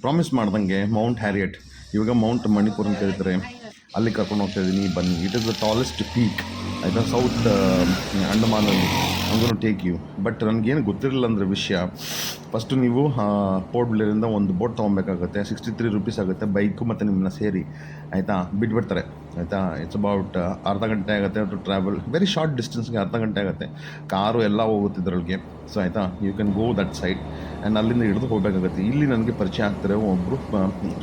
Promise ಮಾಡ್ದಂಗೆ mount Harriet ಇವಾಗ mount Manipur ಅಂತ ಹೇಳ್ತಾರೆ. ಅಲ್ಲಿ ಕರ್ಕೊಂಡು ಹೋಗ್ತಾ ಇದ್ದೀನಿ. ಬನ್ನಿ. It is the tallest peak ಆಯಿತಾ ಸೌತ್ ಅಂಡಮಾನಲ್ಲಿ. ಹಂಗೂ ಟೇಕ್ ಯು ಬಟ್ ನನಗೇನು ಗೊತ್ತಿರಲಿಲ್ಲ ಅಂದರೆ ವಿಷಯ. ಫಸ್ಟು ನೀವು ಪೋರ್ಟ್ ಬ್ಲೇರಿಂದ ಒಂದು ಬೋಟ್ ತೊಗೊಬೇಕಾಗುತ್ತೆ. ಸಿಕ್ಸ್ಟಿ ತ್ರೀ ರುಪೀಸ್ ಆಗುತ್ತೆ. ಬೈಕು ಮತ್ತು ನಿಮ್ಮನ್ನ ಸೇರಿ. ಆಯಿತಾ? ಬಿಟ್ಬಿಡ್ತಾರೆ. ಆಯಿತಾ? ಇಟ್ಸ್ ಅಬೌಟ್ ಅರ್ಧ ಗಂಟೆ ಆಗುತ್ತೆ ಟು ಟ್ರಾವೆಲ್ ವೆರಿ ಶಾರ್ಟ್ ಡಿಸ್ಟೆನ್ಸ್ಗೆ ಅರ್ಧ ಗಂಟೆ ಆಗುತ್ತೆ. ಕಾರು ಎಲ್ಲ ಹೋಗುತ್ತೆ ಇದರೊಳಗೆ. ಸೊ ಆಯಿತಾ? You can go that side and ಅಲ್ಲಿಂದ ಹಿಡಿದು ಹೋಗಬೇಕಾಗುತ್ತೆ. ಇಲ್ಲಿ ನನಗೆ ಪರಿಚಯ ಆಗ್ತಾರೆ ಒಬ್ಬರು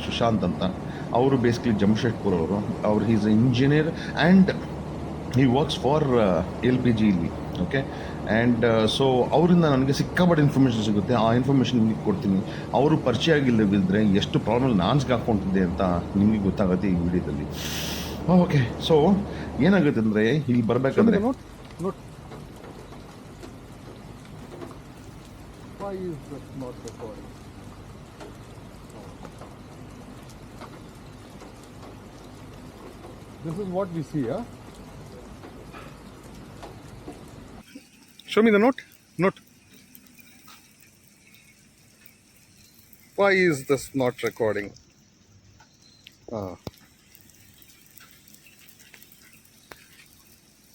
ಸುಶಾಂತ್ ಅಂತ. ಅವರು ಬೇಸಿಕಲಿ ಜಮ್ಶೆಡ್ಪುರ್ ಅವರು. ಅವ್ರು ಈಸ್ ಇಂಜಿನಿಯರ್ ಆ್ಯಂಡ್ ಈ works for L P G ಇಲ್ಲಿ ಓಕೆ ಆ್ಯಂಡ್ ಸೊ ಅವರಿಂದ ನನಗೆ ಸಿಕ್ಕಾಪಟ್ಟೆ ಇನ್ಫಾರ್ಮೇಷನ್ ಸಿಗುತ್ತೆ. ಆ ಇನ್ಫಾರ್ಮೇಷನ್ ನಿಮಗೆ ಕೊಡ್ತೀನಿ. ಅವರು ಪರಿಚಯ ಆಗಿಲ್ಲದಿದ್ದರೆ ಎಷ್ಟು ಪ್ರಾಬ್ಲಮ್ ನಾನು ಹಾಕ್ಕೊಂಡಿದ್ದೆ ಅಂತ ನಿಮಗೆ ಗೊತ್ತಾಗುತ್ತೆ ಈ ವಿಡಿಯೋದಲ್ಲಿ. ಓಕೆ ಸೊ ಏನಾಗುತ್ತೆ ಅಂದರೆ ಇಲ್ಲಿ ಬರಬೇಕಂದ್ರೆ? This is what we see, huh? Show me the note. Note. Why is this not recording? Ah.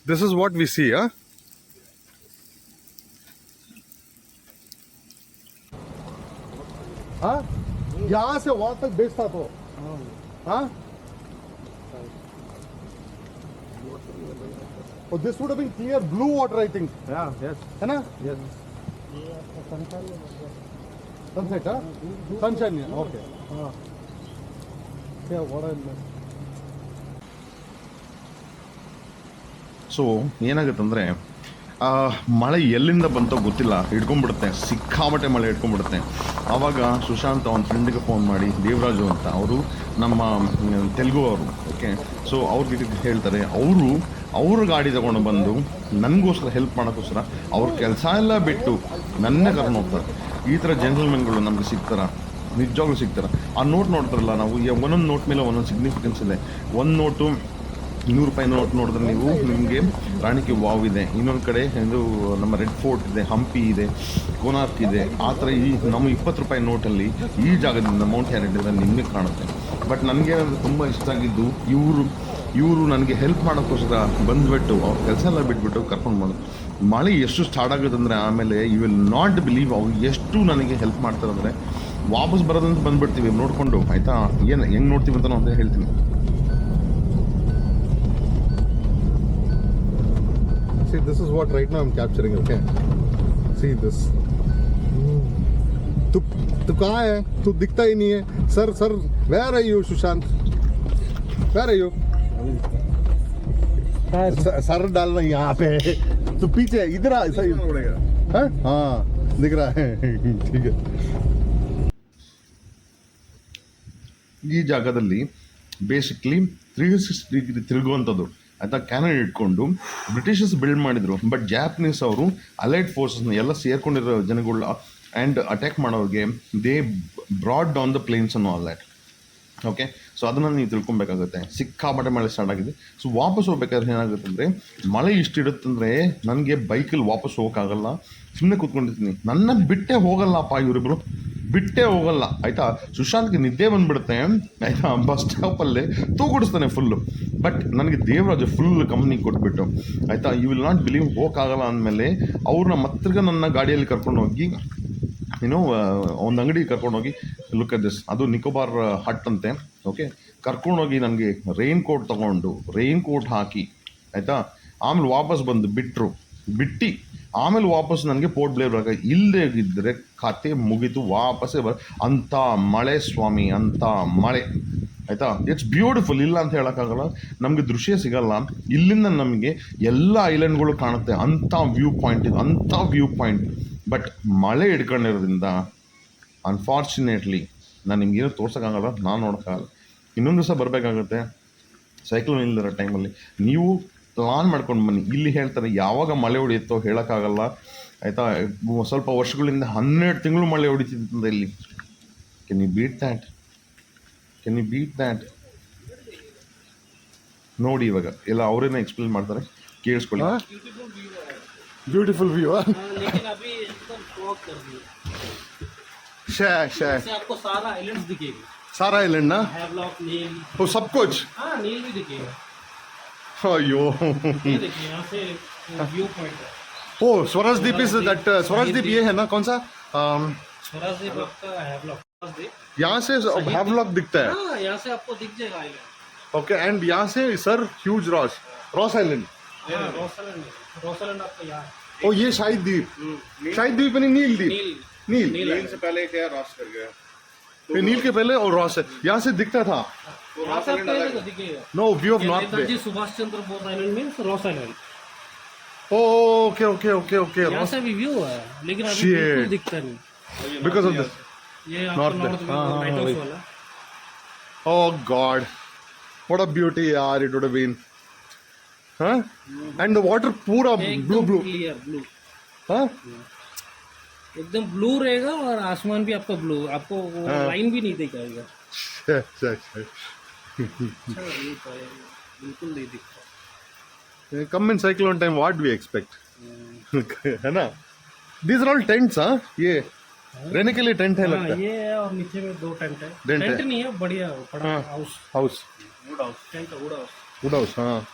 This is what we see, huh? हाँ यहाँ से वहां तक बेचता तो हाँ Oh, this would have been clear blue water, I think. Yeah, yes. है ना? Yes. Sunset, huh? Sunshine, yeah. Okay. Ah. Yeah, what I meant. So ಏನಾಗುತ್ತೆ ಅಂದರೆ ಮಳೆ ಎಲ್ಲಿಂದ ಬಂತೋ ಗೊತ್ತಿಲ್ಲ. ಹಿಡ್ಕೊಂಡ್ಬಿಡುತ್ತೆ. ಸಿಕ್ಕಾಬಟ್ಟೆ ಮಳೆ ಹಿಡ್ಕೊಂಡ್ಬಿಡುತ್ತೆ. ಆವಾಗ ಸುಶಾಂತ್ ಅವನ ಫ್ರೆಂಡಿಗೆ ಫೋನ್ ಮಾಡಿ, ದೇವರಾಜು ಅಂತ ಅವರು ನಮ್ಮ ತೆಲುಗು ಅವರು ಓಕೆ ಸೊ ಅವ್ರಿಗೆ ಹೇಳ್ತಾರೆ, ಅವರು ಅವ್ರ ಗಾಡಿ ತಗೊಂಡು ಬಂದು ನನಗೋಸ್ಕರ ಹೆಲ್ಪ್ ಮಾಡೋಕ್ಕೋಸ್ಕರ ಅವ್ರ ಕೆಲಸ ಎಲ್ಲ ಬಿಟ್ಟು ನನ್ನ ಕರ್ಕೊಂಡು ಹೋಗ್ತಾರೆ. ಈ ಥರ ಜೆಂಟಲ್ಮೆನ್ಗಳು ನಮಗೆ ಸಿಗ್ತಾರ? ನಿಜವಾಗ್ಲೂ ಸಿಗ್ತಾರೆ? ಆ ನೋಟ್ ನೋಡ್ತಾರಲ್ಲ ನಾವು, ಈ ಒಂದೊಂದು ನೋಟ್ ಮೇಲೆ ಒಂದೊಂದು ಸಿಗ್ನಿಫಿಕೆನ್ಸ್ ಇದೆ. ಒಂದು ನೋಟು ನೂರು ರೂಪಾಯಿ ನೋಟ್ ನೋಡಿದ್ರೆ ನೀವು, ನಿಮಗೆ ರಾಣಿಕೆ ವಾವ್ ಇದೆ. ಇನ್ನೊಂದು ಕಡೆ ಇದು ನಮ್ಮ ರೆಡ್ ಫೋರ್ಟ್ ಇದೆ, ಹಂಪಿ ಇದೆ, ಕೋನಾರ್ಕ್ ಇದೆ. ಆ ಥರ ಈ ನಮ್ಮ ಇಪ್ಪತ್ತು ರೂಪಾಯಿ ನೋಟಲ್ಲಿ ಈ ಜಾಗದಿಂದ ಮೌಂಟ್ ಹ್ಯಾರಿಟಿಂದ ನಿಮಗೆ ಕಾಣುತ್ತೆ. ಬಟ್ ನನಗೆ ತುಂಬ ಇಷ್ಟ ಆಗಿದ್ದು ಇವರು ಇವರು ನನಗೆ ಹೆಲ್ಪ್ ಮಾಡೋಕ್ಕೋಸ್ಕರ ಬಂದುಬಿಟ್ಟು ಅವ್ರ ಕೆಲಸ ಎಲ್ಲ ಬಿಟ್ಬಿಟ್ಟು ಕರ್ಕೊಂಡು ಬಂದು ಮಳೆ ಎಷ್ಟು ಸ್ಟಾರ್ಟ್ ಆಗುತ್ತೆ ಆಮೇಲೆ ಯು ವಿಲ್ ನಾಟ್ ಬಿಲೀವ್ ಅವ್ರು ಎಷ್ಟು ನನಗೆ ಹೆಲ್ಪ್ ಮಾಡ್ತಾರೆ ಅಂದರೆ ವಾಪಸ್ ಬರೋದಂತ ಬಂದ್ಬಿಡ್ತೀವಿ, ನೋಡಿಕೊಂಡು. ಆಯಿತಾ? ಏನು, ಹೆಂಗೆ ನೋಡ್ತೀವಿ ಅಂತ ನಾನು ಹೇಳ್ತೀನಿ. See, this is what right now I'm capturing, okay? See this. तू तू कहाँ है तू दिखता ही नहीं है sir sir where are you Sushant where are you sir डालना यहाँ पे तू पीछे इधर आ सही हाँ हाँ दिख रहा है ठीक है ಈ ಜಾಗದಲ್ಲಿ ಬೇಸಿಕ್ಲಿ ತ್ರೀ ಸಿಕ್ಸ್ ಡಿಗ್ರಿ ತಿರುಗುವಂಥದ್ದು ಆಯ್ತಾ ಕ್ಯಾನನ್ ಇಟ್ಕೊಂಡು ಬ್ರಿಟಿಷರ್ಸ್ ಬಿಲ್ಡ್ ಮಾಡಿದರು. ಬಟ್ ಜಾಪನೀಸ್ ಅವರು ಅಲೈಡ್ ಫೋರ್ಸಸ್ನ ಎಲ್ಲ ಸೇರ್ಕೊಂಡಿರೋ ಜನಗಳ ಆ್ಯಂಡ್ ಅಟ್ಯಾಕ್ ಮಾಡೋರಿಗೆ they brought down the planes ಅನ್ನೋ ಆಲ್ ದ್ಯಾಟ್ ಓಕೆ ಸೊ ಅದನ್ನು ನೀವು ತಿಳ್ಕೊಬೇಕಾಗುತ್ತೆ. ಸಿಕ್ಕಾಪಟ್ಟೆ ಮಳೆ ಸ್ಟಾರ್ಟ್ ಆಗಿದೆ. ಸೊ ವಾಪಸ್ ಹೋಗ್ಬೇಕಾದ್ರೆ ಏನಾಗುತ್ತೆ ಅಂದರೆ, ಮಳೆ ಇಷ್ಟಿಡುತ್ತಂದರೆ ನನಗೆ ಬೈಕಲ್ಲಿ ವಾಪಸ್ ಹೋಗೋಕ್ಕಾಗಲ್ಲ. ಸುಮ್ಮನೆ ಕೂತ್ಕೊಂಡಿರ್ತೀನಿ. ನನ್ನ ಬಿಟ್ಟೆ ಹೋಗಲ್ಲಪ್ಪ ಇವರಿಬ್ರು. ಬಿಟ್ಟೇ ಹೋಗಲ್ಲ. ಆಯಿತಾ? ಸುಶಾಂತ್ಗೆ ನಿದ್ದೆ ಬಂದ್ಬಿಡುತ್ತೆ. ಆಯಿತಾ? ಬಸ್ ಸ್ಟಾಪಲ್ಲೇ ತೂಗುಡಿಸ್ತಾನೆ ಫುಲ್ಲು ಬಟ್ ನನಗೆ ದೇವರಾಜ ಫುಲ್ ಕಂಪ್ನಿ ಕೊಟ್ಬಿಟ್ಟು, ಆಯಿತಾ? ಯು ವಿಲ್ ನಾಟ್ ಬಿಲೀವ್ ಹೋಗೋಕ್ಕಾಗಲ್ಲ ಅಂದಮೇಲೆ ಅವ್ರನ್ನ ಮತ್ತಿರ್ಗ ನನ್ನ ಗಾಡಿಯಲ್ಲಿ ಕರ್ಕೊಂಡು ಹೋಗಿ ಏನೋ ಒಂದು ಅಂಗಡಿ ಕರ್ಕೊಂಡೋಗಿ ಲುಕ್ ಅಟ್ ದಿಸ್ ಅದು ನಿಕೋಬಾರ್ ಹಟ್ ಅಂತೆ. ಓಕೆ ಕರ್ಕೊಂಡೋಗಿ ನನಗೆ ರೈನ್ ಕೋಟ್ ತೊಗೊಂಡು ರೈನ್ ಕೋಟ್ ಹಾಕಿ, ಆಯಿತಾ? ಆಮೇಲೆ ವಾಪಸ್ ಬಂದು ಬಿಟ್ಟರು ಬಿಟ್ಟು ಆಮೇಲೆ ವಾಪಸ್ ನನಗೆ ಪೋರ್ಟ್ ಬ್ಲೇರ್ ಬರಕ ಇಲ್ಲದೆ ಇದ್ದರೆ ಕತೆ ಮುಗಿತು, ವಾಪಸ್ಸೇ ಬರ, ಅಂಥ ಮಳೆ ಸ್ವಾಮಿ, ಅಂಥ ಮಳೆ. ಆಯಿತಾ? ಇಟ್ಸ್ ಬ್ಯೂಟಿಫುಲ್ ಇಲ್ಲ ಅಂತ ಹೇಳೋಕ್ಕಾಗಲ್ಲ. ನಮಗೆ ದೃಶ್ಯ ಸಿಗಲ್ಲ. ಇಲ್ಲಿಂದ ನಮಗೆ ಎಲ್ಲ ಐಲ್ಯಾಂಡ್ಗಳು ಕಾಣುತ್ತೆ. ಅಂಥ ವ್ಯೂ ಪಾಯಿಂಟ್ ಇದು, ಅಂಥ ವ್ಯೂ ಪಾಯಿಂಟ್. ಬಟ್ ಮಳೆ ಹಿಡ್ಕೊಂಡಿರೋದ್ರಿಂದ ಅನ್ಫಾರ್ಚುನೇಟ್ಲಿ ನಾನು ನಿಮ್ಗೇನು ತೋರ್ಸೋಕ್ಕಾಗಲ್ಲ, ನಾನು ನೋಡೋಕ್ಕಾಗಲ್ಲ. ಇನ್ನೊಂದು ದಿವಸ ಬರಬೇಕಾಗುತ್ತೆ. ಸೈಕ್ಲೋನ್ ಇಲ್ಲದಿರೋ ಟೈಮಲ್ಲಿ ನೀವು ಪ್ಲಾನ್ ಮಾಡ್ಕೊಂಡು ಬನ್ನಿ ಇಲ್ಲಿ ಹೇಳ್ತಾರೆ ಯಾವಾಗ ಮಳೆ ಹೊಡೆಯುತ್ತೋ ಹೇಳೋಕ್ಕಾಗಲ್ಲ ಆಯಿತಾ ಸ್ವಲ್ಪ ವರ್ಷಗಳಿಂದ ಹನ್ನೆರಡು ತಿಂಗಳು ಮಳೆ ಹೊಡಿತಿದ್ದಂತೆ ಇಲ್ಲಿ can you beat that can you beat that ನೋಡಿ ಇವಾಗ ಎಲ್ಲ ಅವರೇನೇ ಎಕ್ಸ್ಪ್ಲೇನ್ ಮಾಡ್ತಾರೆ ಕೇಳಿಸ್ಕೊಳ್ಳಿ हाँ ब्यूटीफुल व्यू हाँ लेकिन अभी एकदम फॉग कर दी ಶೇ ಶೇ इससे आपको सारा आइलैंड्स दिखेगा सारा आइलैंड ना हैवलॉक नील वो सब कुछ हाँ नील भी दिखेगा अयो ये देखिए यहाँ से व्यू पॉइंट है। ओ स्वराज द्वीप इज़ दैट स्वराज द्वीप ये है ना कौन सा? Um, स्वराज द्वीप आपका हैवलॉक यहाँ से हैवलॉक दिखता है। हाँ यहाँ से आपको दिख जाएगा आइलैंड ओके एंड यहाँ से sir Hugh Rose Ross island हाँ आपका यहाँ ओ ये शाहिद द्वीप शाहिद द्वीप नहीं नील द्वीप नील नील नील नील से पहले क्या रॉस कर गया। ये नील के पहले और रॉस है। यहाँ से दिखता था। Ross no view of north Subhash Chandra Bose island Ross island okay okay okay okay यहाँ से भी व्यू है लेकिन अभी बिल्कुल दिखता नहीं। बिकॉज़ ऑफ़ दिस ये। नॉर्थ हाँ, हाँ, वाला। Oh God, what a beauty, yaar! It would have been, huh? And the water पूरा blue एकदम blue, क्लियर ब्लू huh? एकदम ब्लू रहेगा और आसमान भी आपका ब्लू आपको हाँ। लाइन भी नहीं दिखाएगा. अच्छा व्यू था ये, बिल्कुल नहीं दिखता in cyclone time, what do we expect? है ना? These are all tents, huh? ये रहने के लिए टेंट है हाँ लगता है ये है और नीचे में दो टेंट है टेंट टेंट है। नहीं है बढ़िया बड़ा हाँ। House house wood house tent wood house wood house हाँ